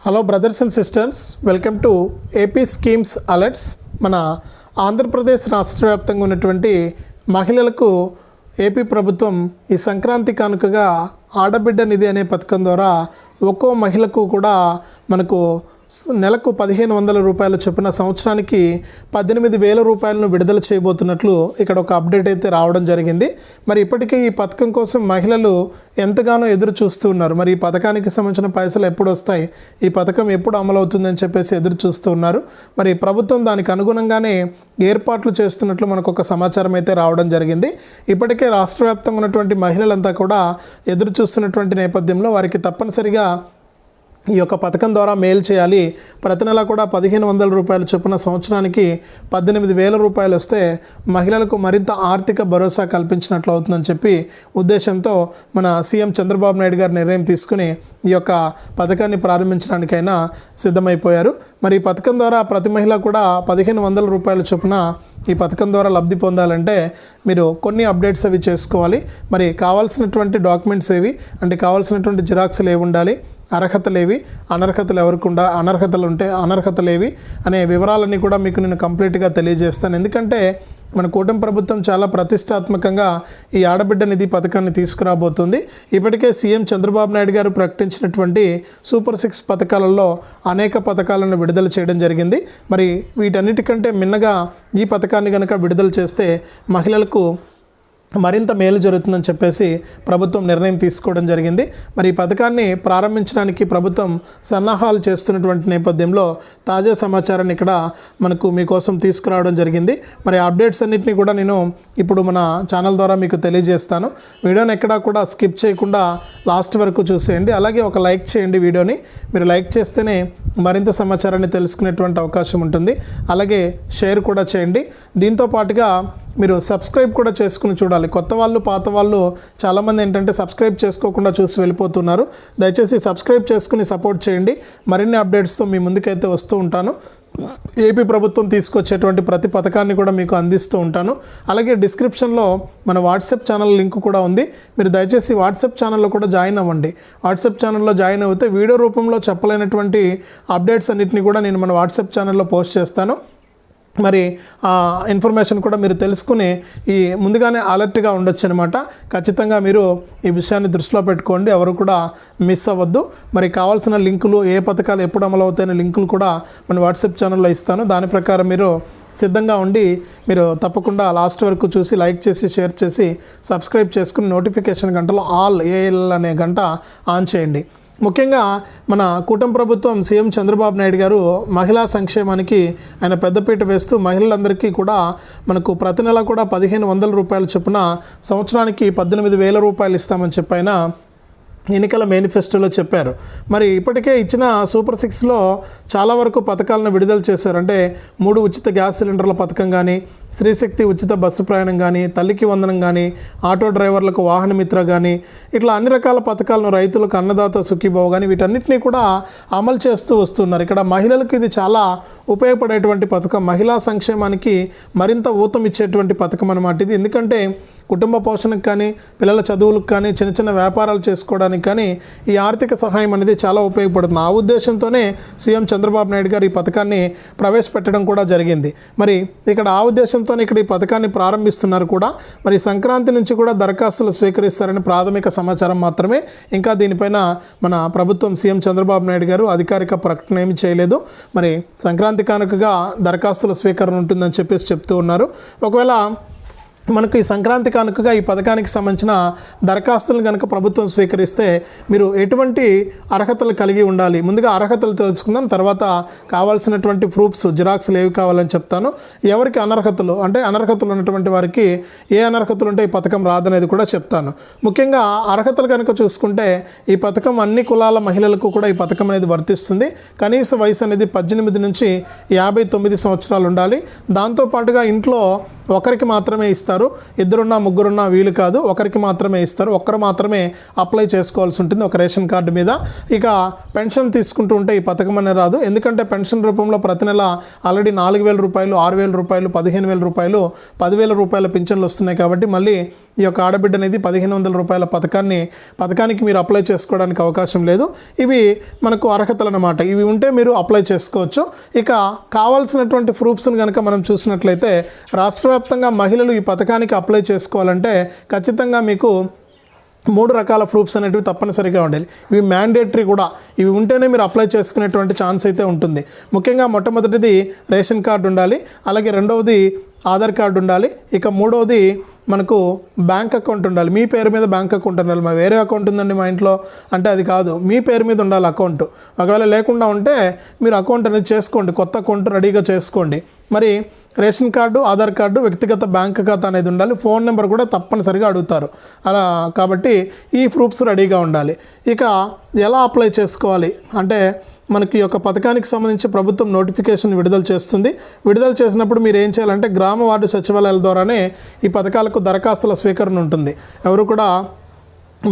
Hello brothers and sisters welcome to AP schemes alerts మన ఆంధ్రప్రదేశ్ రాష్ట్ర వ్యాప్తంగా ఉన్నటువంటి మహిళలకు ఏపీ ప్రభుత్వం ఈ సంక్రాంతి కానుకగా ఆడబిడ్డ నిధి అనే పథకం ద్వారా ఒక్కో మహిళకు కూడా మనకు నెలకు పదిహేను వందల రూపాయల చొప్పున సంవత్సరానికి పద్దెనిమిది వేల రూపాయలను విడుదల చేయబోతున్నట్లు ఇక్కడ ఒక అప్డేట్ అయితే రావడం జరిగింది. మరి ఇప్పటికే ఈ పథకం కోసం మహిళలు ఎంతగానో ఎదురు చూస్తూ ఉన్నారు. మరి ఈ పథకానికి సంబంధించిన పైసలు ఎప్పుడు వస్తాయి? ఈ పథకం ఎప్పుడు అమలు అవుతుందని చెప్పేసి ఎదురు చూస్తూ ఉన్నారు. మరి ప్రభుత్వం దానికి అనుగుణంగానే ఏర్పాట్లు చేస్తున్నట్లు మనకు ఒక సమాచారం అయితే రావడం జరిగింది. ఇప్పటికే రాష్ట్ర వ్యాప్తంగా ఉన్నటువంటి మహిళలంతా కూడా ఎదురు చూస్తున్నటువంటి నేపథ్యంలో వారికి తప్పనిసరిగా ఈ యొక్క పథకం ద్వారా మేలు చేయాలి. ప్రతి నెల కూడా పదిహేను వందల రూపాయల చొప్పున సంవత్సరానికి పద్దెనిమిది వేల రూపాయలు వస్తే మహిళలకు మరింత ఆర్థిక భరోసా కల్పించినట్లు అవుతుందని చెప్పి ఉద్దేశంతో మన సీఎం చంద్రబాబు నాయుడు గారు నిర్ణయం తీసుకుని ఈ యొక్క పథకాన్ని ప్రారంభించడానికైనా సిద్ధమైపోయారు. మరి ఈ పథకం ద్వారా ప్రతి మహిళ కూడా పదిహేను వందల రూపాయల చొప్పున ఈ పథకం ద్వారా లబ్ధి పొందాలంటే మీరు కొన్ని అప్డేట్స్ అవి చేసుకోవాలి. మరి కావాల్సినటువంటి డాక్యుమెంట్స్ ఏవి? అంటే కావాల్సినటువంటి జిరాక్స్లు ఏవి ఉండాలి? అర్హతలేవి అనర్హతలు ఎవరికుండా అనర్హతలు ఉంటే అనర్హతలేవి అనే వివరాలన్నీ కూడా మీకు నేను కంప్లీట్గా తెలియజేస్తాను. ఎందుకంటే మన కూటమి ప్రభుత్వం చాలా ప్రతిష్టాత్మకంగా ఈ ఆడబిడ్డ నిధి పథకాన్ని తీసుకురాబోతుంది. ఇప్పటికే సీఎం చంద్రబాబు నాయుడు గారు ప్రకటించినటువంటి సూపర్ సిక్స్ పథకాలలో అనేక పథకాలను విడుదల చేయడం జరిగింది. మరి వీటన్నిటికంటే మిన్నగా ఈ పథకాన్ని కనుక విడుదల చేస్తే మహిళలకు మరింత మేలు జరుగుతుందని చెప్పేసి ప్రభుత్వం నిర్ణయం తీసుకోవడం జరిగింది. మరి ఈ పథకాన్ని ప్రారంభించడానికి ప్రభుత్వం సన్నాహాలు చేస్తున్నటువంటి నేపథ్యంలో తాజా సమాచారాన్ని ఇక్కడ మనకు మీకోసం తీసుకురావడం జరిగింది. మరి అప్డేట్స్ అన్నింటినీ కూడా నేను ఇప్పుడు మన ఛానల్ ద్వారా మీకు తెలియజేస్తాను. వీడియోని ఎక్కడా కూడా స్కిప్ చేయకుండా లాస్ట్ వరకు చూసేయండి. అలాగే ఒక లైక్ చేయండి వీడియోని. మీరు లైక్ చేస్తేనే మరింత సమాచారాన్ని తెలుసుకునేటువంటి అవకాశం ఉంటుంది. అలాగే షేర్ కూడా చేయండి. దీంతో పాటుగా మీరు సబ్స్క్రైబ్ కూడా చేసుకుని చూడాలి. కొత్త వాళ్ళు పాత వాళ్ళు చాలామంది ఏంటంటే సబ్స్క్రైబ్ చేసుకోకుండా చూసి వెళ్ళిపోతున్నారు. దయచేసి సబ్స్క్రైబ్ చేసుకుని సపోర్ట్ చేయండి. మరిన్ని అప్డేట్స్తో మీ ముందుకైతే వస్తూ ఉంటాను. ఏపీ ప్రభుత్వం తీసుకొచ్చేటువంటి ప్రతి పథకాన్ని కూడా మీకు అందిస్తూ ఉంటాను. అలాగే డిస్క్రిప్షన్లో మన వాట్సాప్ ఛానల్ లింక్ కూడా ఉంది. మీరు దయచేసి వాట్సాప్ ఛానల్లో కూడా జాయిన్ అవ్వండి. వాట్సాప్ ఛానల్లో జాయిన్ అవుతే వీడియో రూపంలో చెప్పలేనటువంటి అప్డేట్స్ అన్నింటినీ కూడా నేను మన వాట్సాప్ ఛానల్లో పోస్ట్ చేస్తాను. మరి ఆ ఇన్ఫర్మేషన్ కూడా మీరు తెలుసుకుని ఈ ముందుగానే అలర్ట్గా ఉండొచ్చు అనమాట ఖచ్చితంగా మీరు ఈ విషయాన్ని దృష్టిలో పెట్టుకోండి. ఎవరు కూడా మిస్ అవ్వద్దు. మరి కావాల్సిన లింకులు ఏ పథకాలు ఎప్పుడు అమలు అవుతాయనే లింకులు కూడా మన వాట్సాప్ ఛానల్లో ఇస్తాను. దాని ప్రకారం మీరు సిద్ధంగా ఉండి మీరు తప్పకుండా లాస్ట్ వరకు చూసి లైక్ చేసి షేర్ చేసి సబ్స్క్రైబ్ చేసుకుని నోటిఫికేషన్ గంటలో ఆల్ ఏఎల్ అనే గంట ఆన్ చేయండి. ముఖ్యంగా మన కూటమి ప్రభుత్వం సీఎం చంద్రబాబు నాయుడు గారు మహిళా సంక్షేమానికి ఆయన పెద్దపీట వేస్తూ మహిళలందరికీ కూడా మనకు ప్రతి నెల కూడా పదిహేను వందల రూపాయల చొప్పున సంవత్సరానికి పద్దెనిమిది వేల రూపాయలు ఇస్తామని చెప్పి ఆయన ఎన్నికల మేనిఫెస్టోలో చెప్పారు. మరి ఇప్పటికే ఇచ్చిన సూపర్ సిక్స్లో చాలా వరకు పథకాలను విడుదల చేశారు. అంటే మూడు ఉచిత గ్యాస్ సిలిండర్ల పథకం కానీ శ్రీశక్తి ఉచిత బస్సు ప్రయాణం కానీ తల్లికి వందనం కానీ ఆటో డ్రైవర్లకు వాహన మిత్ర కానీ ఇట్లా అన్ని రకాల పథకాలను రైతులకు అన్నదాత సుఖీభావ కానీ వీటన్నిటినీ కూడా అమలు చేస్తూ వస్తున్నారు. ఇక్కడ మహిళలకు ఇది చాలా ఉపయోగపడేటువంటి పథకం. మహిళా సంక్షేమానికి మరింత ఊతం ఇచ్చేటువంటి పథకం అన్నమాట ఇది. ఎందుకంటే కుటుంబ పోషణకు కానీ పిల్లల చదువులకు కానీ చిన్న చిన్న వ్యాపారాలు చేసుకోవడానికి కానీ ఈ ఆర్థిక సహాయం అనేది చాలా ఉపయోగపడుతుంది. ఆ ఉద్దేశంతోనే సీఎం చంద్రబాబు నాయుడు గారు ఈ పథకాన్ని ప్రవేశపెట్టడం కూడా జరిగింది. మరి ఇక్కడ ఆ ఉద్దేశంతోనే ఇక్కడ ఈ పథకాన్ని ప్రారంభిస్తున్నారు కూడా. మరి సంక్రాంతి నుంచి కూడా దరఖాస్తులు స్వీకరిస్తారని ప్రాథమిక సమాచారం మాత్రమే. ఇంకా దీనిపైన మన ప్రభుత్వం సీఎం చంద్రబాబు నాయుడు గారు అధికారిక ప్రకటన ఏమి చేయలేదు. మరి సంక్రాంతి కానుకగా దరఖాస్తుల స్వీకరణ ఉంటుందని చెప్పేసి చెప్తూ ఉన్నారు. ఒకవేళ మనకు ఈ సంక్రాంతి కానుకగా ఈ పథకానికి సంబంధించిన దరఖాస్తులను కనుక ప్రభుత్వం స్వీకరిస్తే మీరు ఎటువంటి అర్హతలు కలిగి ఉండాలి? ముందుగా అర్హతలు తెలుసుకుందాం తర్వాత కావాల్సినటువంటి ప్రూఫ్స్ జిరాక్స్లు ఏవి కావాలని చెప్తాను. ఎవరికి అనర్హతలు? అంటే అనర్హతలు ఉన్నటువంటి వారికి ఏ అనర్హతలు ఉంటే ఈ పథకం రాదనేది కూడా చెప్తాను. ముఖ్యంగా అర్హతలు కనుక చూసుకుంటే ఈ పథకం అన్ని కులాల మహిళలకు కూడా ఈ పథకం అనేది వర్తిస్తుంది. కనీస వయసు అనేది పద్దెనిమిది నుంచి యాభై తొమ్మిది సంవత్సరాలు ఉండాలి. దాంతోపాటుగా ఇంట్లో ఒకరికి మాత్రమే ఇస్తారు. ఇద్దరున్నా ముగ్గురున్నా వీలు కాదు. ఒకరికి మాత్రమే ఇస్తారు. ఒక్కరు మాత్రమే అప్లై చేసుకోవాల్సి ఉంటుంది ఒక రేషన్ కార్డు మీద. ఇక పెన్షన్ తీసుకుంటూ ఉంటే ఈ పథకం అనేది రాదు. ఎందుకంటే పెన్షన్ రూపంలో ప్రతి నెల ఆల్రెడీ నాలుగు వేల రూపాయలు ఆరు వేల రూపాయలు పదిహేను వేల రూపాయలు పదివేల రూపాయల పింఛన్లు వస్తున్నాయి కాబట్టి మళ్ళీ ఈ యొక్క ఆడబిడ్డ అనేది పదిహేను వందల రూపాయల పథకాన్ని పథకానికి మీరు అప్లై చేసుకోవడానికి అవకాశం లేదు. ఇవి మనకు అర్హతలు అన్నమాట. ఇవి ఉంటే మీరు అప్లై చేసుకోవచ్చు. ఇక కావాల్సినటువంటి ప్రూఫ్స్ని కనుక మనం చూసినట్లయితే రాష్ట్ర వ్యాప్తంగా మహిళలు ఈ పథకానికి అప్లై చేసుకోవాలంటే ఖచ్చితంగా మీకు మూడు రకాల ప్రూఫ్స్ అనేటివి తప్పనిసరిగా ఉండాలి. ఇవి మ్యాండేటరీ కూడా. ఇవి ఉంటేనే మీరు అప్లై చేసుకునేటువంటి ఛాన్స్ అయితే ఉంటుంది. ముఖ్యంగా మొట్టమొదటిది రేషన్ కార్డు ఉండాలి. అలాగే రెండవది ఆధార్ కార్డు ఉండాలి. ఇక మూడవది మనకు బ్యాంక్ అకౌంట్ ఉండాలి. మీ పేరు మీద బ్యాంక్ అకౌంట్ ఉండాలి. మా వేరే అకౌంట్ ఉందండి మా ఇంట్లో? అంటే అది కాదు. మీ పేరు మీద ఉండాలి అకౌంట్. ఒకవేళ లేకుండా ఉంటే మీరు అకౌంట్ అనేది చేసుకోండి. కొత్త అకౌంట్ రెడీగా చేసుకోండి. మరి రేషన్ కార్డు ఆధార్ కార్డు వ్యక్తిగత బ్యాంక్ ఖాతా అనేది ఉండాలి. ఫోన్ నెంబర్ కూడా తప్పనిసరిగా అడుగుతారు. అలా కాబట్టి ఈ ప్రూఫ్స్ రెడీగా ఉండాలి. ఇక ఎలా అప్లై చేసుకోవాలి? అంటే మనకి ఈ యొక్క పథకానికి సంబంధించి ప్రభుత్వం నోటిఫికేషన్ విడుదల చేస్తుంది. విడుదల చేసినప్పుడు మీరు ఏం చేయాలంటే గ్రామ వార్డు సచివాలయాల ద్వారానే ఈ పథకాలకు దరఖాస్తుల స్వీకరణ ఉంటుంది. ఎవరు కూడా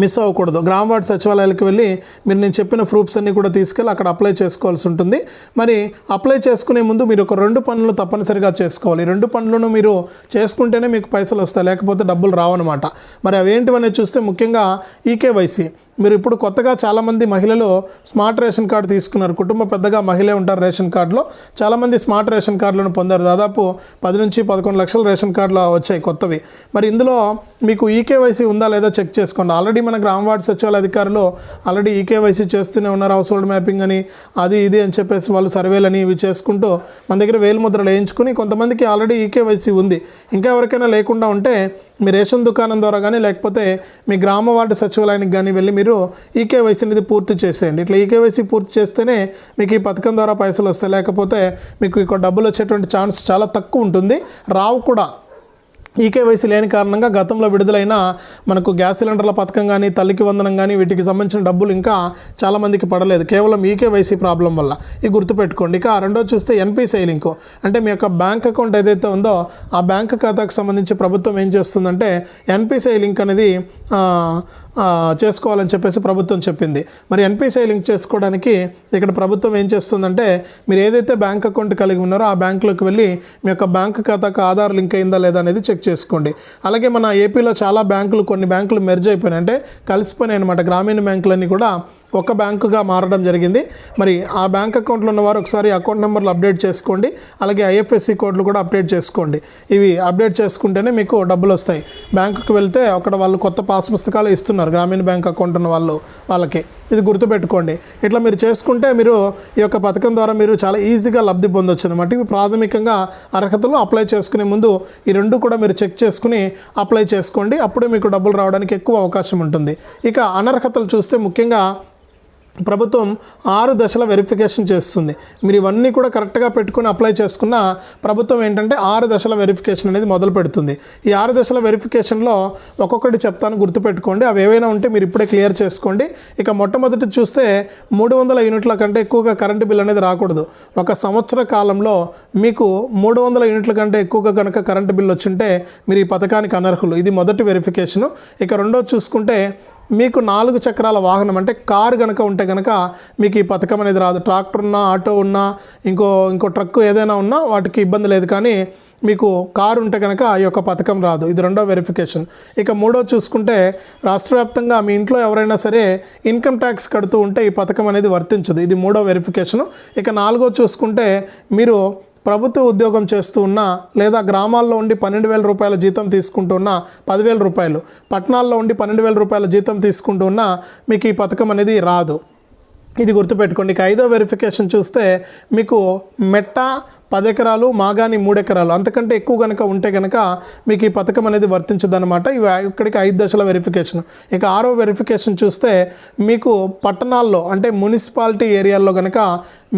మిస్ అవ్వకూడదు. గ్రామ వార్డు సచివాలయాలకు వెళ్ళి మీరు నేను చెప్పిన ప్రూఫ్స్ అన్నీ కూడా తీసుకెళ్ళి అక్కడ అప్లై చేసుకోవాల్సి ఉంటుంది. మరి అప్లై చేసుకునే ముందు మీరు ఒక రెండు పనులు తప్పనిసరిగా చేసుకోవాలి. ఈ రెండు పనులను మీరు చేసుకుంటేనే మీకు పైసలు వస్తాయి. లేకపోతే డబ్బులు రావన్నమాట. మరి అవేంటివనేది చూస్తే ముఖ్యంగా ఈకేవైసీ మీరు ఇప్పుడు కొత్తగా చాలామంది మహిళలు స్మార్ట్ రేషన్ కార్డు తీసుకున్నారు. కుటుంబ పెద్దగా మహిళే ఉంటారు రేషన్ కార్డులో. చాలామంది స్మార్ట్ రేషన్ కార్డులను పొందారు. దాదాపు పది నుంచి పదకొండు లక్షల రేషన్ కార్డులు వచ్చాయి కొత్తవి. మరి ఇందులో మీకు ఈకేవైసీ ఉందా లేదా చెక్ చేసుకోండి. ఆల్రెడీ మన గ్రామ వార్డు సచివాలయ అధికారులు ఆల్రెడీ ఈకేవైసీ చేస్తూనే ఉన్నారు. హౌస్ హోల్డ్ మ్యాపింగ్ అని అది ఇది అని చెప్పేసి వాళ్ళు సర్వేలు అని ఇవి చేసుకుంటూ మన దగ్గర వేలు ముద్రలు వేయించుకుని కొంతమందికి ఆల్రెడీ ఈకేవైసీ ఉంది. ఇంకా ఎవరికైనా లేకుండా ఉంటే మీ రేషన్ దుకాణం ద్వారా కానీ లేకపోతే మీ గ్రామ వార్డు సచివాలయానికి కానీ వెళ్ళి మీరు మీరు ఈకేవైసీ అనేది పూర్తి చేసేయండి. ఇట్లా ఈకేవైసీ పూర్తి చేస్తేనే మీకు ఈ పథకం ద్వారా పైసలు వస్తాయి. లేకపోతే మీకు ఇక్కడ డబ్బులు వచ్చేటువంటి ఛాన్స్ చాలా తక్కువ ఉంటుంది. రావు కూడా ఈకేవైసీ లేని కారణంగా గతంలో విడుదలైన మనకు గ్యాస్ సిలిండర్ల పథకం కానీ తల్లికి వందనం కానీ వీటికి సంబంధించిన డబ్బులు ఇంకా చాలామందికి పడలేదు. కేవలం ఈకేవైసీ ప్రాబ్లం వల్ల. ఇది గుర్తుపెట్టుకోండి. ఇక రెండో చూస్తే ఎన్పిసిఐ లింకు అంటే మీ యొక్క బ్యాంక్ అకౌంట్ ఏదైతే ఉందో ఆ బ్యాంక్ ఖాతాకు సంబంధించి ప్రభుత్వం ఏం చేస్తుందంటే ఎన్పిసిఐ లింక్ అనేది చేసుకోవాలని చెప్పేసి ప్రభుత్వం చెప్పింది. మరి ఎన్పిసిఐ లింక్ చేసుకోవడానికి ఇక్కడ ప్రభుత్వం ఏం చేస్తుందంటే మీరు ఏదైతే బ్యాంక్ అకౌంట్ కలిగి ఉన్నారో ఆ బ్యాంకులోకి వెళ్ళి మీ యొక్క బ్యాంక్ ఖాతాకు ఆధార్ లింక్ అయిందా లేదా అనేది చెక్ చేసుకోండి. అలాగే మన ఏపీలో చాలా బ్యాంకులు కొన్ని బ్యాంకులు మెర్జ్ అయిపోయినాయి. అంటే కలిసిపోయినాయి అనమాట గ్రామీణ బ్యాంకులన్నీ కూడా ఒక బ్యాంకుగా మారడం జరిగింది. మరి ఆ బ్యాంక్ అకౌంట్లో ఉన్నవారు ఒకసారి అకౌంట్ నెంబర్లు అప్డేట్ చేసుకోండి. అలాగే ఐఎఫ్ఎస్సి కోడ్లు కూడా అప్డేట్ చేసుకోండి. ఇవి అప్డేట్ చేసుకుంటేనే మీకు డబ్బులు వస్తాయి. బ్యాంకుకి వెళ్తే అక్కడ వాళ్ళు కొత్త పాస్ పుస్తకాలు ఇస్తున్నారు. గ్రామీణ బ్యాంక్ అకౌంట్ ఉన్న వాళ్ళు వాళ్ళకి. ఇది గుర్తుపెట్టుకోండి. ఇట్లా మీరు చేసుకుంటే మీరు ఈ యొక్క పథకం ద్వారా మీరు చాలా ఈజీగా లబ్ధి పొందొచ్చు అనమాట ఇవి ప్రాథమికంగా అర్హతలు అప్లై చేసుకునే ముందు ఈ రెండు కూడా మీరు చెక్ చేసుకుని అప్లై చేసుకోండి. అప్పుడే మీకు డబ్బులు రావడానికి ఎక్కువ అవకాశం ఉంటుంది. ఇక అనర్హతలు చూస్తే ముఖ్యంగా ప్రభుత్వం ఆరు దశల వెరిఫికేషన్ చేస్తుంది. మీరు ఇవన్నీ కూడా కరెక్ట్గా పెట్టుకుని అప్లై చేసుకున్న ప్రభుత్వం ఏంటంటే ఆరు దశల వెరిఫికేషన్ అనేది మొదలు పెడుతుంది. ఈ ఆరు దశల వెరిఫికేషన్లో ఒక్కొక్కటి చెప్తాను గుర్తుపెట్టుకోండి. అవి ఏవైనా ఉంటే మీరు ఇప్పుడే క్లియర్ చేసుకోండి. ఇక మొట్టమొదటి చూస్తే మూడు వందల యూనిట్ల కంటే ఎక్కువగా కరెంటు బిల్ అనేది రాకూడదు. ఒక సంవత్సర కాలంలో మీకు మూడు వందల యూనిట్ల కంటే ఎక్కువగా కనుక కరెంటు బిల్ వచ్చింటే మీరు ఈ పథకానికి అనర్హులు. ఇది మొదటి వెరిఫికేషను ఇక రెండో చూసుకుంటే మీకు నాలుగు చక్రాల వాహనం అంటే కారు కనుక ఉంటే కనుక మీకు ఈ పథకం అనేది రాదు. ట్రాక్టర్ ఉన్నా ఆటో ఉన్నా ఇంకో ఇంకో ట్రక్ ఏదైనా ఉన్నా వాటికి ఇబ్బంది లేదు. కానీ మీకు కారు ఉంటే కనుక ఈ యొక్క పథకం రాదు. ఇది రెండో వెరిఫికేషన్ ఇక మూడో చూసుకుంటే రాష్ట్ర వ్యాప్తంగా మీ ఇంట్లో ఎవరైనా సరే ఇన్కమ్ ట్యాక్స్ కడుతూ ఉంటే ఈ పథకం అనేది వర్తించదు. ఇది మూడో వెరిఫికేషను ఇక నాలుగో చూసుకుంటే మీరు ప్రభుత్వ ఉద్యోగం చేస్తూ ఉన్నా లేదా గ్రామాల్లో ఉండి పన్నెండు వేల రూపాయల జీతం తీసుకుంటున్న పదివేల రూపాయలు. పట్టణాల్లో ఉండి పన్నెండు వేల రూపాయల జీతం తీసుకుంటున్నా మీకు ఈ పథకం అనేది రాదు. ఇది గుర్తుపెట్టుకోండి. ఇక ఐదో వెరిఫికేషన్ చూస్తే మీకు మెట్ట పది ఎకరాలు మాగాని మూడు ఎకరాలు అంతకంటే ఎక్కువ కనుక ఉంటే కనుక మీకు ఈ పథకం అనేది వర్తించదనమాట ఇవి ఇక్కడికి ఐదు దశల వెరిఫికేషన్ ఇక ఆరో వెరిఫికేషన్ చూస్తే మీకు పట్టణాల్లో అంటే మున్సిపాలిటీ ఏరియాల్లో కనుక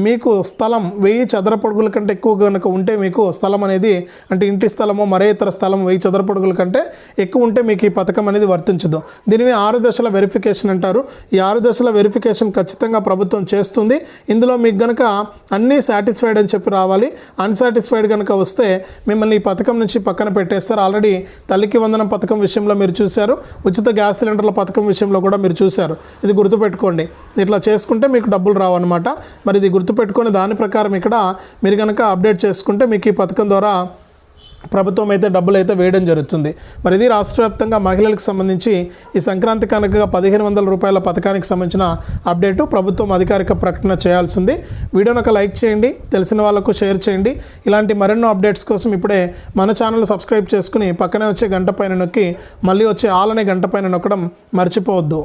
మీకు స్థలం వెయ్యి చదరపడుగుల కంటే ఎక్కువ కనుక ఉంటే మీకు స్థలం అనేది అంటే ఇంటి స్థలమో మరే ఇతర స్థలం వెయ్యి చదరపడుగుల కంటే ఎక్కువ ఉంటే మీకు ఈ పథకం అనేది వర్తించదు. దీనిని ఆరు దశల వెరిఫికేషన్ అంటారు. ఈ ఆరు దశల వెరిఫికేషన్ ఖచ్చితంగా ప్రభుత్వం చేస్తుంది. ఇందులో మీకు గనక అన్నీ సాటిస్ఫైడ్ అని చెప్పి రావాలి. అన్సాటిస్ఫైడ్ కనుక వస్తే మిమ్మల్ని ఈ పథకం నుంచి పక్కన పెట్టేస్తారు. ఆల్రెడీ తల్లికి వందనం పథకం విషయంలో మీరు చూశారు. ఉచిత గ్యాస్ సిలిండర్ల పథకం విషయంలో కూడా మీరు చూశారు. ఇది గుర్తుపెట్టుకోండి. ఇట్లా చేసుకుంటే మీకు డబ్బులు రావన్నమాట. మరి ఇది గుర్తు గుర్తుపెట్టుకొని దాని ప్రకారం ఇక్కడ మీరు కనుక అప్డేట్ చేసుకుంటే మీకు ఈ పథకం ద్వారా ప్రభుత్వం అయితే డబ్బులు అయితే వేయడం జరుగుతుంది. మరి ఇది రాష్ట్ర వ్యాప్తంగా మహిళలకు సంబంధించి ఈ సంక్రాంతి కనుక పదిహేను వందల రూపాయల పథకానికి సంబంధించిన అప్డేటు ప్రభుత్వం అధికారిక ప్రకటన చేయాల్సింది. వీడియోను ఒక లైక్ చేయండి తెలిసిన వాళ్ళకు షేర్ చేయండి. ఇలాంటి మరెన్నో అప్డేట్స్ కోసం ఇప్పుడే మన ఛానల్ సబ్స్క్రైబ్ చేసుకుని పక్కనే వచ్చే గంట పైన నొక్కి మళ్ళీ వచ్చే ఆల్ అనే గంట పైన నొక్కడం మర్చిపోవద్దు.